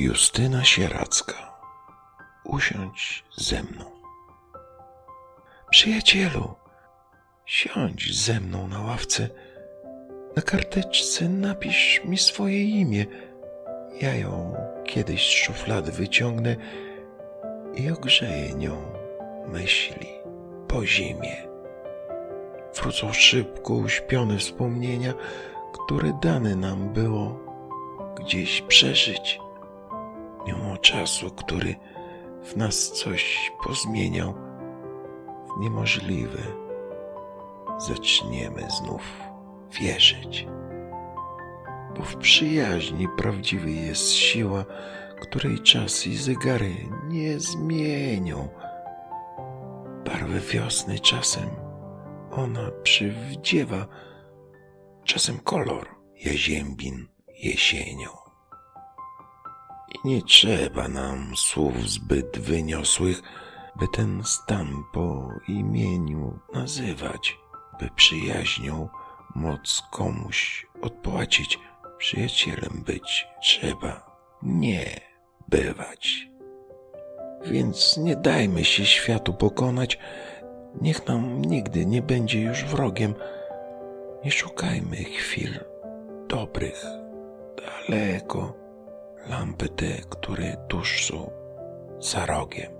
Justyna Sieracka. Usiądź ze mną. Przyjacielu, siądź ze mną na ławce. Na karteczce napisz mi swoje imię. Ja ją kiedyś z szuflady wyciągnę i ogrzeję nią myśli po zimie. Wrócą szybko uśpione wspomnienia, które dane nam było gdzieś przeżyć. Mimo czasu, który w nas coś pozmieniał, w niemożliwe zaczniemy znów wierzyć. Bo w przyjaźni prawdziwej jest siła, której czas i zegary nie zmienią. Barwy wiosny czasem ona przywdziewa, czasem kolor jaziębin jesienią. I nie trzeba nam słów zbyt wyniosłych, by ten stan po imieniu nazywać, by przyjaźnią moc komuś odpłacić, przyjacielem być trzeba, nie bywać. Więc nie dajmy się światu pokonać, niech nam nigdy nie będzie już wrogiem. Nie szukajmy chwil dobrych, daleko, lampy te, które tuż za rogiem.